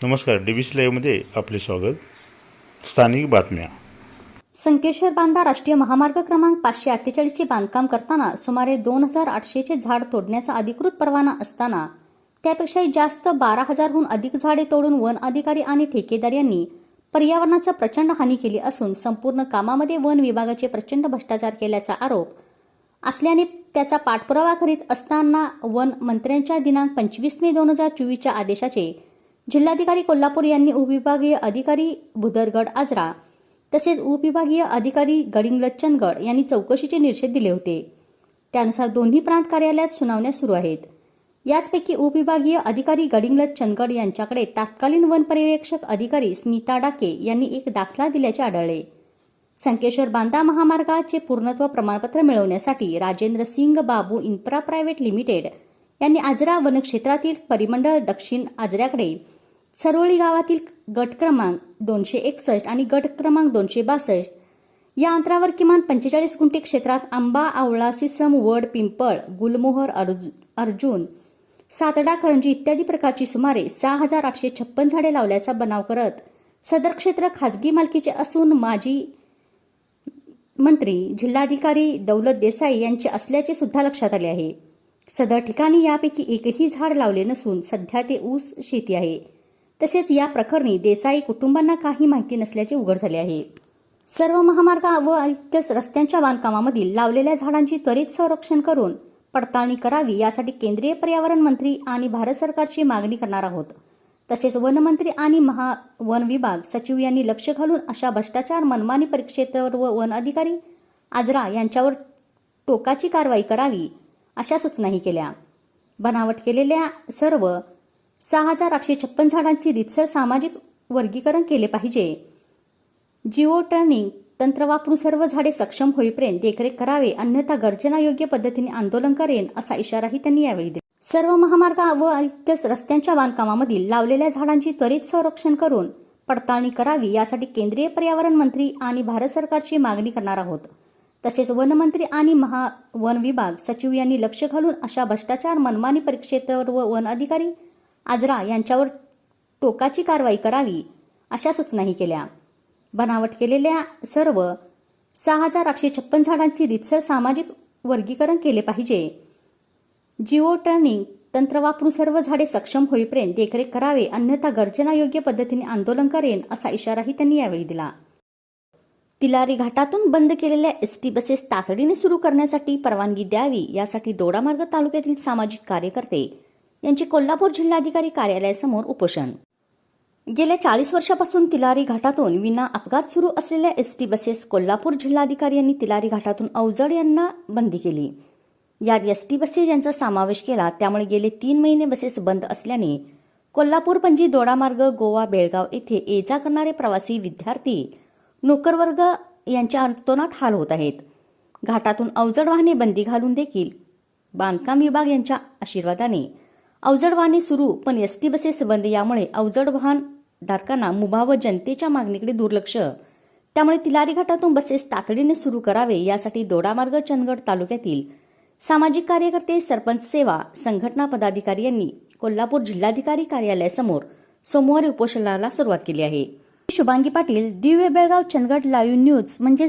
नमस्कार D B C लाईव्हमध्ये आपले स्वागत. स्थानिक बातम्या. संकेश्वर बांधा राष्ट्रीय महामार्ग क्रमांक पाचशे अठ्ठेचाळीसचे बांधकाम करताना सुमारे दोन हजार आठशेचे झाड तोडण्याचा अधिकृत परवाना असताना त्यापेक्षाही जास्त बारा हजारहून अधिक झाडे तोडून वन अधिकारी आणि ठेकेदार यांनी पर्यावरणाचं प्रचंड हानी केली असून संपूर्ण कामामध्ये वन विभागाचे प्रचंड भ्रष्टाचार केल्याचा आरोप असल्याने त्याचा पाठपुरावा करीत असताना वन मंत्र्यांच्या दिनांक पंचवीस मे दोन हजार चोवीसच्या आदेशाचे जिल्हाधिकारी कोल्हापूर यांनी उपविभागीय अधिकारी भुदरगड आजरा तसेच उपविभागीय अधिकारी गडिंगलज यांनी चौकशीचे निर्देश दिले होते. त्यानुसार दोन्ही प्रांत कार्यालयात सुनावण्या सुरू आहेत. याचपैकी उपविभागीय अधिकारी गडिंगलज चंदगड यांच्याकडे तत्कालीन वनपर्यवेक्षक अधिकारी स्मिता डाके यांनी एक दाखला दिल्याचे आढळले. संकेश्वर बांदा महामार्गाचे पूर्णत्व प्रमाणपत्र मिळवण्यासाठी Rajendra Singh Babu infra private limited यांनी आजरा वनक्षेत्रातील परिमंडळ दक्षिण आजऱ्याकडे सरोळी गावातील गट क्रमांक दोनशे एकसष्ट आणि गट क्रमांक दोनशे बासष्ट. या अंतरावर किमान पंचेचाळीस गुंठे क्षेत्रात आंबा आवळा सिसम वड पिंपळ गुलमोहर अर्जु- अर्जुन सातडा करंजी इत्यादी प्रकारची सुमारे सहा हजार आठशे छप्पन झाडे लावल्याचा बनाव करत सदर क्षेत्र खाजगी मालकीचे असून माजी मंत्री जिल्हाधिकारी दौलत देसाई यांचे असल्याचे सुद्धा लक्षात आले आहे. सदर ठिकाणी यापैकी एकही झाड लावले नसून सध्या ते ऊस शेती आहे. तसेच या प्रकरणी देसाई कुटुंबांना काही माहिती नसल्याचे उघड झाले आहे. सर्व महामार्ग व इतर रस्त्यांच्या बांधकामामधील लावलेल्या झाडांची त्वरित संरक्षण करून पडताळणी करावी यासाठी केंद्रीय पर्यावरण मंत्री आणि भारत सरकारची मागणी करणार आहोत. तसेच वनमंत्री आणि महा वन विभाग सचिव यांनी लक्ष घालून अशा भ्रष्टाचार मनमानी परिक्षेत्र व वन अधिकारी आजरा यांच्यावर टोकाची कारवाई करावी अशा सूचनाही केल्या. बनावट केलेल्या सर्व सहा हजार आठशे छप्पन झाडांची रितसर सामाजिक वर्गीकरण केले पाहिजे. जिओ टर्निंग तंत्र वापरून सर्व झाडे सक्षम होईपर्यंत देखरेख करावे अन्यथा गर्जनायोग्य पद्धतीने आंदोलन करेन असा इशाराही त्यांनी यावेळी दिला. सर्व महामार्ग व इतर रस्त्यांच्या बांधकामामधील लावलेल्या झाडांची त्वरित संरक्षण करून पडताळणी करावी यासाठी केंद्रीय पर्यावरण मंत्री आणि भारत सरकारची मागणी करणार आहोत. तसेच वनमंत्री आणि महा वन विभाग सचिव यांनी लक्ष घालून अशा भ्रष्टाचार मनमानी परीक्षेत्र व वन अधिकारी आजरा यांच्यावर टोकाची कारवाई करावी अशा सूचनाही केल्या. बनावट केलेल्या सर्व सहा हजार आठशे छप्पन झाडांची रितसर सामाजिक वर्गीकरण केले पाहिजे. जिओ टर्निंग तंत्र वापरून सर्व झाडे सक्षम होईपर्यंत देखरेख करावे अन्यथा गर्जनायोग्य पद्धतीने आंदोलन करेन असा इशाराही त्यांनी यावेळी दिला. तिलारी घाटातून बंद केलेल्या एस टी बसेस तातडीने सुरू करण्यासाठी परवानगी द्यावी यासाठी दोडामार्ग तालुक्यातील सामाजिक कार्यकर्ते यांचे कोल्हापूर जिल्हाधिकारी कार्यालयासमोर उपोषण. गेल्या चाळीस वर्षापासून तिलारी घाटातून विना अपघात सुरू असलेल्या एस टी बसेस कोल्हापूर जिल्हाधिकारी यांनी तिलारी घाटातून अवजड यांना बंदी केली. यात एस टी बसेस यांचा समावेश केला त्यामुळे गेले तीन महिने बसेस बंद असल्याने कोल्हापूर पणजी दोडामार्ग गोवा बेळगाव येथे ये जा करणारे प्रवासी विद्यार्थी नोकरवर्ग यांच्या अंतोनात हाल होत आहेत. घाटातून अवजड वाहने बंदी घालून देखील बांधकाम विभाग यांच्या आशीर्वादाने अवजड वाहने सुरू पण एस टी बसेस बंद यामुळे अवजड वाहन धारकांना मुभा व जनतेच्या मागणीकडे दुर्लक्ष. त्यामुळे तिलारी घाटातून बसेस तातडीने सुरू करावे यासाठी दोडामार्ग चंदगड तालुक्यातील सामाजिक कार्यकर्ते सरपंच सेवा संघटना पदाधिकारी यांनी कोल्हापूर जिल्हाधिकारी कार्यालयासमोर सोमवारी उपोषणाला सुरुवात केली आहे. शुभांगी पाटील दिव्य बेळगाव चंदगड लाईव्ह न्यूज म्हणजेच